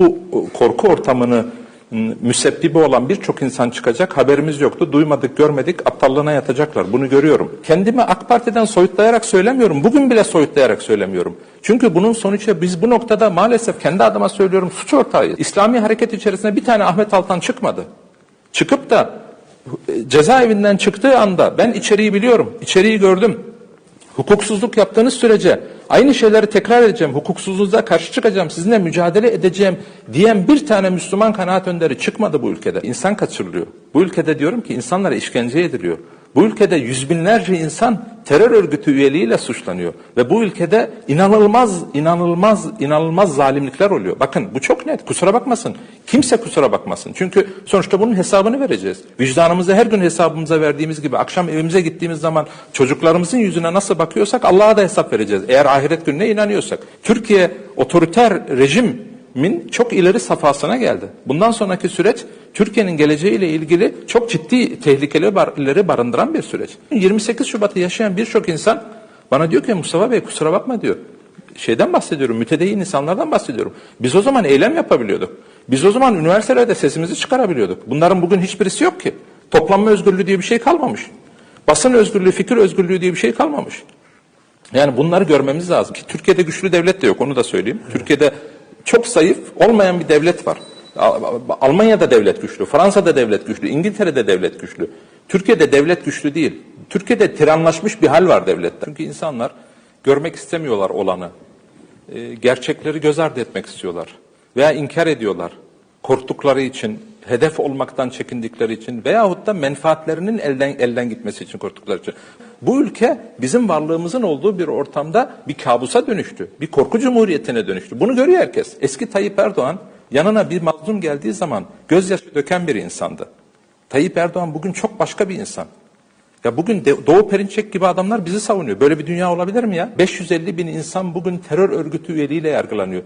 Bu korku ortamını müsebbibi olan birçok insan çıkacak. Haberimiz yoktu. Duymadık, görmedik. Aptallığına yatacaklar. Bunu görüyorum. Kendimi AK Parti'den soyutlayarak söylemiyorum. Bugün bile soyutlayarak söylemiyorum. Çünkü bunun sonucu biz bu noktada maalesef kendi adıma söylüyorum suç ortağıyız. İslami hareket içerisinde bir tane Ahmet Altan çıkmadı. Çıkıp da e, cezaevinden çıktığı anda ben içeriği biliyorum. içeriği gördüm. Hukuksuzluk yaptığınız sürece aynı şeyleri tekrar edeceğim, hukuksuzluğa karşı çıkacağım, sizinle mücadele edeceğim diyen bir tane Müslüman kanaat önderi çıkmadı bu ülkede. İnsan kaçırılıyor. Bu ülkede diyorum ki insanlara işkence ediliyor. Bu ülkede yüz binlerce insan terör örgütü üyeliğiyle suçlanıyor. Ve bu ülkede inanılmaz, inanılmaz, inanılmaz zalimlikler oluyor. Bakın bu çok net. Kusura bakmasın. Kimse kusura bakmasın. Çünkü sonuçta bunun hesabını vereceğiz. Vicdanımızı her gün hesabımıza verdiğimiz gibi akşam evimize gittiğimiz zaman çocuklarımızın yüzüne nasıl bakıyorsak Allah'a da hesap vereceğiz. Eğer ahiret gününe inanıyorsak. Türkiye otoriter rejimin çok ileri safhasına geldi. Bundan sonraki süreç Türkiye'nin geleceğiyle ilgili çok ciddi tehlikeleri barındıran bir süreç. 28 Şubat'ı yaşayan birçok insan bana diyor ki Mustafa Bey kusura bakma diyor. Şeyden bahsediyorum, mütedeyyin insanlardan bahsediyorum. Biz o zaman eylem yapabiliyorduk. Biz o zaman üniversitelerde sesimizi çıkarabiliyorduk. Bunların bugün hiçbirisi yok ki. Toplanma özgürlüğü diye bir şey kalmamış. Basın özgürlüğü, fikir özgürlüğü diye bir şey kalmamış. Yani bunları görmemiz lazım ki Türkiye'de güçlü devlet de yok onu da söyleyeyim. Türkiye'de çok zayıf olmayan bir devlet var. Al- Almanya'da devlet güçlü, Fransa'da devlet güçlü, İngiltere'de devlet güçlü. Türkiye'de devlet güçlü değil. Türkiye'de tiranlaşmış bir hal var devlette. Çünkü insanlar görmek istemiyorlar olanı. Ee, gerçekleri göz ardı etmek istiyorlar. Veya inkar ediyorlar. Korktukları için, hedef olmaktan çekindikleri için veyahut da menfaatlerinin elden elden gitmesi için korktukları için. Bu ülke bizim varlığımızın olduğu bir ortamda bir kabusa dönüştü. Bir korku cumhuriyetine dönüştü. Bunu görüyor herkes. Eski Tayyip Erdoğan yanına bir mazlum geldiği zaman gözyaşı döken bir insandı. Tayyip Erdoğan bugün çok başka bir insan. Ya bugün Doğu Perinçek gibi adamlar bizi savunuyor. Böyle bir dünya olabilir mi ya? 550 bin insan bugün terör örgütü üyeliğiyle yargılanıyor.